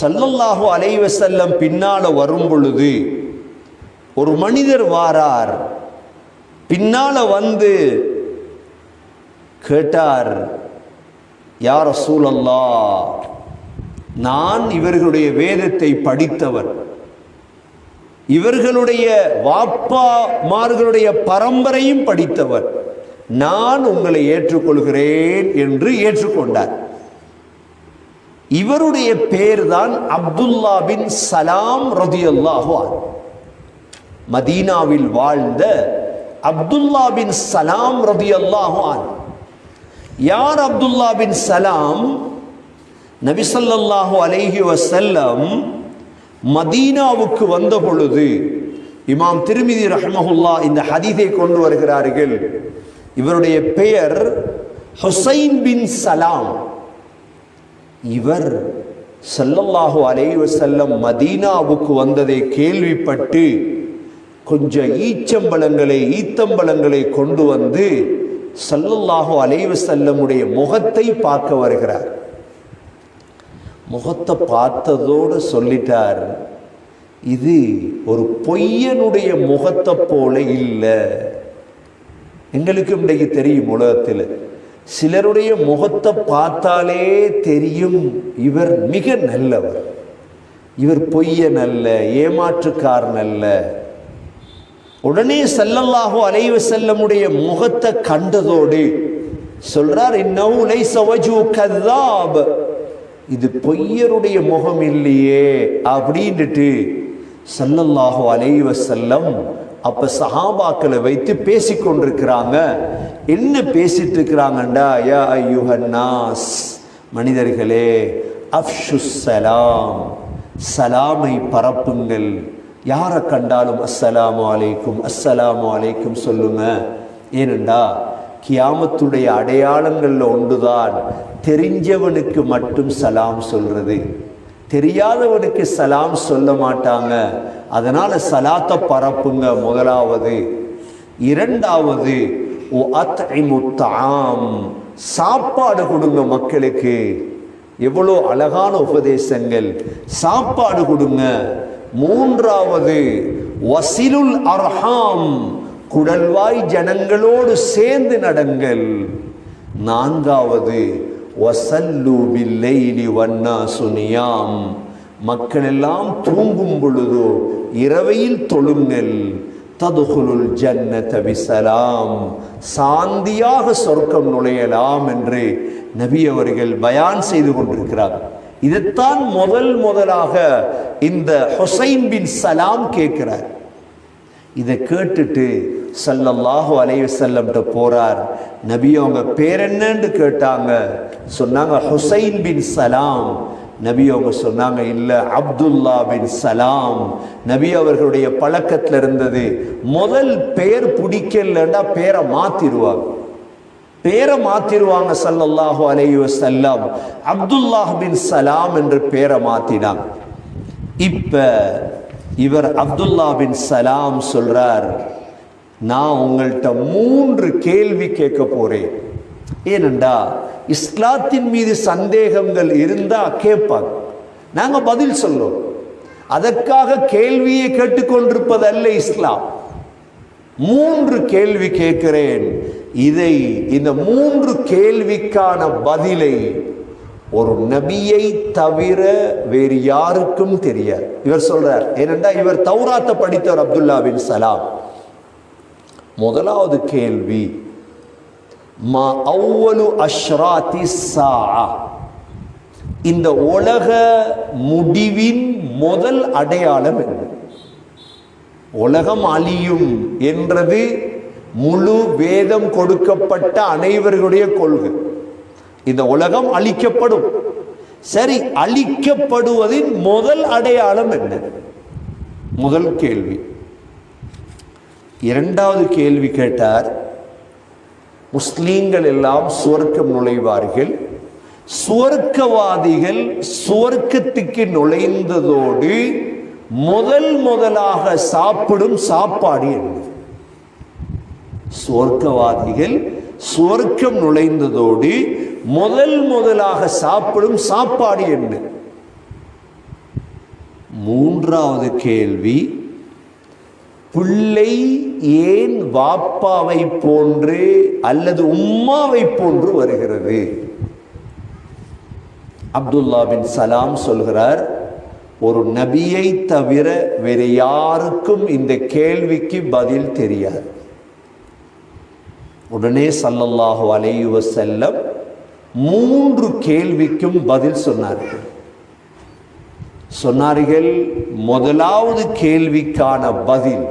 சல்லல்லாஹு அலைவசல்லம் பின்னால வரும் பொழுது ஒரு மனிதர் வாரார். பின்னால வந்து கேட்டார் யார் சூழல்லா நான் இவர்களுடைய வேதத்தை படித்தவர். இவர்களுடைய வாப்பாமார்களுடைய பரம்பரையும் படித்தவர். நான் உங்களை ஏற்றுக்கொள்கிறேன் என்று ஏற்றுக்கொண்டார். இவருடைய பேர் தான் அப்துல்லா பின் சலாம் ரதியல்லாஹு மதீனாவில் வாழ்ந்த அப்துல்லா பின் சலாம் ரதியல்லாஹு யார் அப்துல்லா பின் சலாம்? நபிசல்லாஹு அலைஹி வசல்லம் மதீனாவுக்கு வந்த பொழுது இமாம் திருமிதி ரஹமஹுல்லா இந்த ஹதீதை கொண்டு வருகிறார்கள். இவருடைய பெயர் ஹுசைன் பின் சலாம். இவர் சல்லல்லாஹு அலைவ செல்லம் மதீனாவுக்கு வந்ததை கேள்விப்பட்டு கொஞ்சம் ஈச்சம்பழங்களை ஈத்தம்பழங்களை கொண்டு வந்து சல்லல்லாஹு அலைவ செல்லமுடைய முகத்தை பார்க்க வருகிறார். முகத்தை பார்த்ததோடு சொல்லிட்டார் இது ஒரு பொய்யனுடைய முகத்தை போல இல்லை. எங்களுக்கு இன்றைக்கு தெரியும் உலகத்தில். சிலருடைய முகத்தை பார்த்தாலே தெரியும் இவர் மிக நல்லவர். இவர் பொய்யன் அல்ல ஏமாற்றுக்காரன் அல்ல உடனே செல்லல்லாஹோ அலைவ செல்லமுடைய முகத்தை கண்டதோடு சொல்றார் இன்னும் லைஸ கதாப் இது பொய்யருடைய முகம் இல்லையே அப்படின்ட்டு சல்லல்லாஹு அலைவ செல்லம் அப்ப சஹாபாக்களை வைத்து பேசிக்கொண்டிருக்கிறாங்க. என்ன பேசிட்டு இருக்கிறாங்கண்டா யா ஐயுஹன்னாஸ் மனிதர்களே அஃப்ஷு சலாம் சலாமை பரப்புங்கள். யாரை கண்டாலும் அஸ்ஸலாமு அலைக்கும் அஸ்ஸலாமு அலைக்கும் சொல்லுங்க. ஏனெண்டா கியாமத்துடைய அடையாளங்களில் ஒன்றுதான் தெரிஞ்சவனுக்கு மட்டும் சலாம் சொல்றது. தெரியாதவனுக்கு சலாம் சொல்ல மாட்டாங்க. அதனால் சலாத்தை பரப்புங்க முதலாவது. இரண்டாவது ஓ அத்இமுத்தாம் சாப்பாடு கொடுங்க மக்களுக்கு. எவ்வளோ அழகான உபதேசங்கள். சாப்பாடு கொடுங்க. மூன்றாவது வசிலுல் அர்ஹாம். குடல்வாய் ஜனங்களோடு சேர்ந்து நடங்கள். நான்காவது வசல்லு பில்லைலி வண்ணா சுனியாம் மக்கள் எல்லாம் தூங்கும் பொழுதோ இரவையில் தொழுங்கள் ததுகுலுல் ஜன்னத விசலாம் சாந்தியாக சொர்க்கம் நுழையலாம் என்று நபி அவர்கள் பயான் செய்து கொண்டிருக்கிறார். இதைத்தான் முதல் முதலாக இந்த ஹொசைன் பின் சலாம் கேட்கிறார். இதை கேட்டுட்டு சல்லல்லாஹு அலைஹி வஸல்லம்ட்ட போறார். நபி அவங்க பேர் என்னன்னு கேட்டாங்க. சொன்னாங்க ஹுசைன் பின் சலாம். நபி அவங்க சொன்னாங்க இல்லை அப்துல்லா பின் சலாம். நபி அவர்களுடைய பழக்கத்தில் இருந்தது முதல் பெயர் பிடிக்கலன்னா பேரை மாத்திருவாங்க. பேரை மாத்திருவாங்க சல்லல்லாஹு அலையோ வஸல்லம். அப்துல்லாஹ் பின் சலாம் என்று பேரை மாத்தினாங்க. இப்ப இவர் அப்துல்லா பின் சலாம் சொல்றார் நான் உங்கள்கிட்ட மூன்று கேள்வி கேட்க போறேன். ஏனெண்டா இஸ்லாத்தின் மீது சந்தேகங்கள் இருந்தால் கேட்பாங்க. நாங்கள் பதில் சொல்லுவோம் அதற்காக கேள்வியை கேட்டுக்கொண்டிருப்பதல்ல இஸ்லாம். மூன்று கேள்வி கேட்கிறேன். இதை இந்த மூன்று கேள்விக்கான பதிலை ஒரு நபியை தவிர வேறு யாருக்கும் தெரியாது. இவர் சொல்றார் ஏனென்றா இவர் தௌராத்த படித்தவர் அப்துல்லா பின் சலாம். முதலாவது கேள்வி மா அவ்வலு அஷ்ராத்தி சா இந்த உலக முடிவின் முதல் அடையாளம் என்ன? உலகம் அழியும் என்றது முழு வேதம் கொடுக்கப்பட்ட அனைவர்களுடைய கொள்கை. இந்த உலகம் அழிக்கப்படும். சரி அழிக்கப்படுவதின் முதல் அடையாளம் என்ன? முதல் கேள்வி. இரண்டாவது கேள்வி கேட்டார் முஸ்லீம்கள் எல்லாம் சுவர்க்கம் நுழைவார்கள். சுவர்க்கவாதிகள் சுவர்க்கத்துக்கு நுழைந்ததோடு முதல் முதலாக சாப்பிடும் சாப்பாடு என்பது. சுவர்க்கவாதிகள் சுவர்க்கம் நுழைந்ததோடு முதல் முதலாக சாப்பிடும் சாப்பாடு என்ன மூன்றாவது கேள்வி பிள்ளை ஏன் வாப்பாவை போன்று அல்லது உம்மாவை போன்று வருகிறது? அப்துல்லா பின் சலாம் சொல்கிறார் ஒரு நபியை தவிர வேறு யாருக்கும் இந்த கேள்விக்கு பதில் தெரியாது. உடனே சல்லல்லாஹு அலையுவ செல்லம் மூன்று கேள்விக்கும் பதில் சொன்னார்கள். சொன்னார்கள் முதலாவது கேள்விக்கான பதில்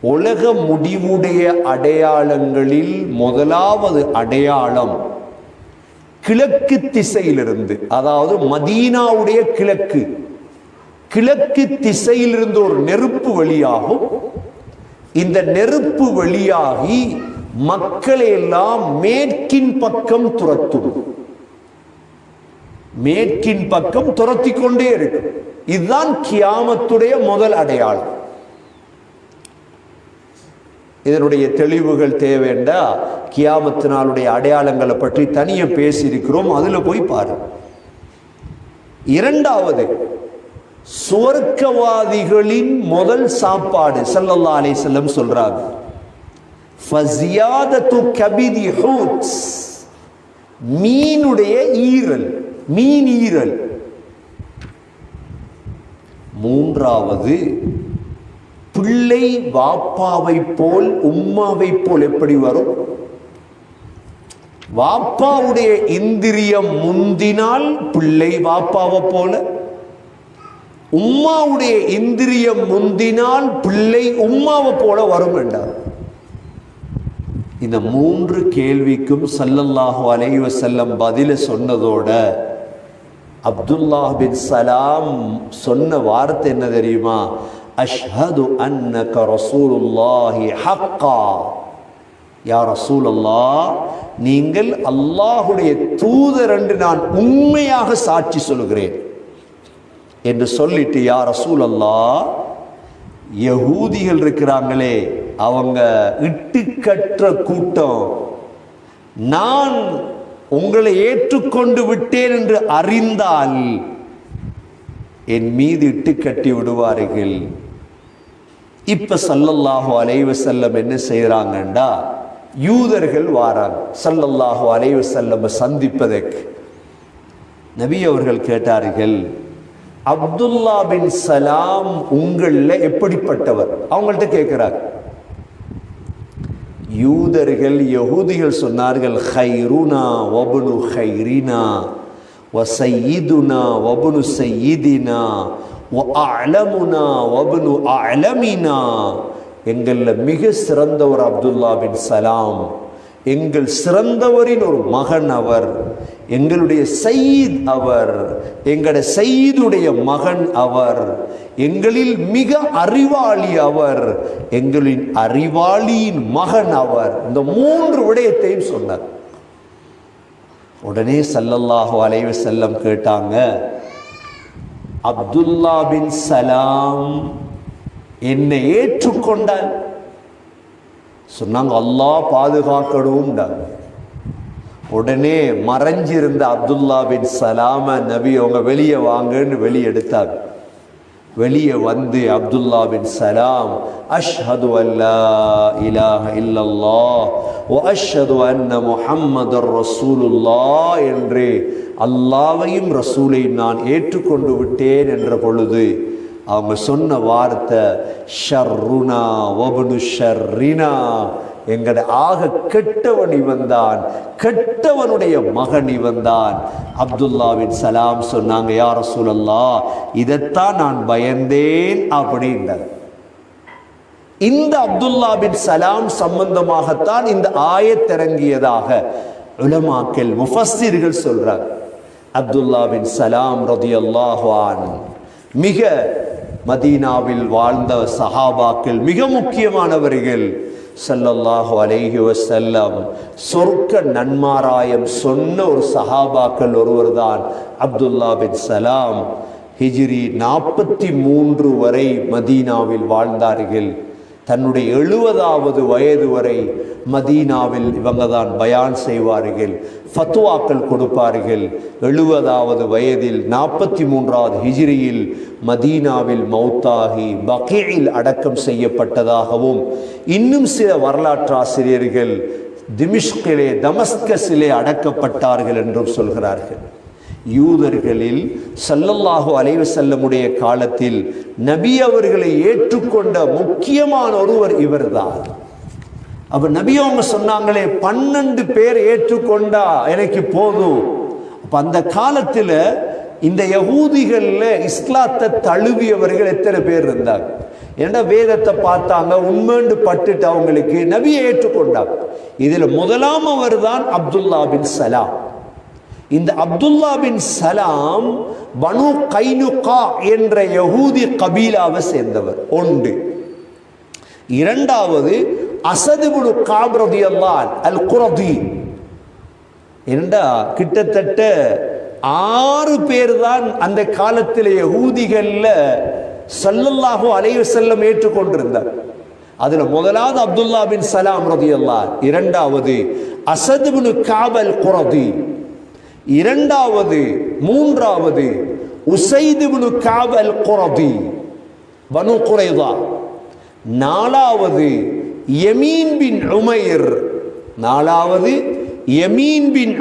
உலக முடிவுடைய அடையாளங்களில் முதலாவது அடையாளம் கிழக்கு திசையிலிருந்து அதாவது மதீனாவுடைய கிழக்கு. கிழக்கு திசையிலிருந்து ஒரு நெருப்பு வழியாகும் இந்த நெருப்பு வழியாகி மக்களை எல்லாம் மேற்கின் பக்கம் துரத்தும். மேற்கின் பக்கம் துரத்தி கொண்டே இருக்கும். இதுதான் கியாமத்துடைய முதல் அடையாளம். இதனுடைய தெளிவுகள் தேவைண்டா? கியாமத்து நாளுடைய அடையாளங்களை பற்றி தனிய பேசியிருக்கிறோம். அதுல போய் பாரு. இரண்டாவது சுவர்க்கவாதிகளின் முதல் சாப்பாடு சல்லல்லா செல்லம் சொல்றாங்க. மீனுடைய ஈரல் மீன் ஈரல். மூன்றாவது பிள்ளை வாப்பாவை போல் உம்மாவை போல் எப்படி வரும்? வாப்பாவுடைய இந்திரியம் முந்தினால் பிள்ளை வாப்பாவை போல உம்மாவுடைய இந்திரியம் முந்தினால் பிள்ளை உம்மாவை போல வரும் என்றார். இந்த மூன்று கேள்விக்கும் சல்லல்லாஹு அலைவ செல்லம் பதில சொன்னதோட அப்துல்லாஹ் பின் சலாம் சொன்ன வார்த்தை என்ன தெரியுமா? அஷ்ஹது அன்னக ரசூலுல்லாஹி ஹக்கா யா ரசூலல்லா நீங்கள் அல்லாஹுடைய தூதர் என்று நான் உண்மையாக சாட்சி சொல்கிறேன் என்று சொல்லிட்டு யா ரசூலல்லா யகூதிகள் இருக்கிறாங்களே அவங்க இட்டுக்கற்ற கூட்டம். நான் உங்களை ஏற்றுக்கொண்டு விட்டேன் என்று அறிந்தால் என் மீது இட்டு கட்டி விடுவார்கள். இப்ப சல்லல்லாஹு அலைவ செல்லம் என்ன செய்யறாங்கண்டா யூதர்கள் வாராங்க. சல்லல்லாஹு அலைவு செல்லம் சந்திப்பதற்கு. நபி அவர்கள் கேட்டார்கள் அப்துல்லா பின் சலாம் உங்களில் எப்படிப்பட்டவர்? அவங்கள்ட்ட கேட்கிறார் யூதர்கள் யகூதிகள் சொன்னார்கள் ஹைருனா வபுனு ஹைரினா வசையிதுனா வபுனு சையீதினா அலமுனா வபுனு அலமினா எங்களில் மிக சிறந்தவர் அப்துல்லா பின் சலாம். எங்கள் சிறந்தவரின் ஒரு மகன் அவர். எங்களுடைய சயீத் அவர். எங்களுடைய சயீதுடைய மகன் அவர். எங்களில் மிக அறிவாளி அவர். எங்களின் அறிவாளியின் மகன் அவர். இந்த மூன்று விடயத்தையும் சொன்னார். உடனே சல்லல்லாஹு அலைவ செல்லம் கேட்டாங்க அப்துல்லா பின் சலாம் என்னை ஏற்றுக்கொண்டார். சொன்னாங்க அல்லாஹ் பாதுகாக்கணும் உடனே மறைஞ்சிருந்த அப்துல்லா பின் சலாம நபி அவங்க வெளியே வாங்கன்னு வெளியே எடுத்தாங்க. வெளியே வந்து அப்துல்லா பின் சலாம் அஷ்ஹது அல்லா இலாஹ இல்லல்லா ஓ அஷ்ஹது அன்ன முஹம்மதர் ரசூலுல்லா என்று அல்லாவையும் ரசூலையும் நான் ஏற்றுக்கொண்டு விட்டேன் என்ற பொழுது அவங்க சொன்ன வார்த்தை ஷர்ருனா ஒபனு ஷர்ரினா எங்கட ஆக கெட்டவன் இவன்தான். கெட்டவனுடைய மகன் இவன்தான். அப்துல்லாவின் சலாம் சொன்னாங்க யார சூழல்லா இதைத்தான் நான் பயந்தேன் அப்படின்றது இந்த அப்துல்லா பின் சலாம் சம்பந்தமாகத்தான் இந்த ஆயத்திறங்கியதாக உலமாக்கல் முஃபஸ்தீர்கள் சொல்றார் அப்துல்லா பின் சலாம் ரதியல்லாஹான் மிக மதீனாவில் வாழ்ந்த சஹாபாக்கள் மிக முக்கியமானவர்கள். ஸல்லல்லாஹு அலேஹி வஸல்லம். சொர்க்க நன்மாராயம் சொன்ன ஒரு சஹாபாக்கள் ஒருவர் தான் அப்துல்லா பின் சலாம். ஹிஜிரி நாற்பத்தி மூன்று வரை மதீனாவில் வாழ்ந்தார்கள். தன்னுடைய எழுபதாவது வயது வரை மதீனாவில் இவங்க தான் பயான் செய்வார்கள் ஃபத்துவாக்கள் கொடுப்பார்கள். எழுபதாவது வயதில் நாற்பத்தி மூன்றாவது ஹிஜிரியில் மதீனாவில் மௌத்தாகி பகீயில் அடக்கம் செய்யப்பட்டதாகவும் இன்னும் சில வரலாற்றாசிரியர்கள் திமிஷ்கிலே தமஸ்கஸிலே அடக்கப்பட்டார்கள் என்றும் சொல்கிறார்கள். யூதர்களில் சல்லல்லாஹு அலைவு செல்லமுடைய காலத்தில் நபி அவர்களை ஏற்றுக்கொண்ட முக்கியமான ஒருவர் இவர்தான். அப்ப நபி அவங்க சொன்னாங்களே பன்னெண்டு பேர் ஏற்றுக்கொண்டா எனக்கு போதும். அப்ப அந்த காலத்துல இந்த யகூதிகள்ல இஸ்லாத்தை தழுவியவர்கள் எத்தனை பேர் இருந்தாங்க? ஏன்னா வேதத்தை பார்த்தாங்க உண்மைண்டு பட்டுட்டு அவங்களுக்கு நபியை ஏற்றுக்கொண்டாங்க. இதுல முதலாம் அவர் தான் அப்துல்லா பின் சலாம். இந்த அப்துல்லா பின் சலாம் பனு கைனுகா என்ற யகூதி கபீலாவை சேர்ந்தவர். ஒன்று. இரண்டாவது அசது அசதுபுடு காப்ரதி அல்லான் அல் குரதி என்னடா கிட்டத்தட்ட ஆறு பேர் தான் அந்த காலத்தில் யகூதிகள்ல சல்லல்லாஹோ அலைஹி செல்லம் ஏற்றுக்கொண்டிருந்தார். அதில் முதலாவது அப்துல்லா பின் சலாம் ரதி இரண்டாவது அசது பின் காபல் குரதி. இரண்டாவது மூன்றாவது உசைதுபுனு காவல் குரதி பனு குறைதா நாலாவது யமீன் பின் உமைர். நாலாவது யமீன் பின்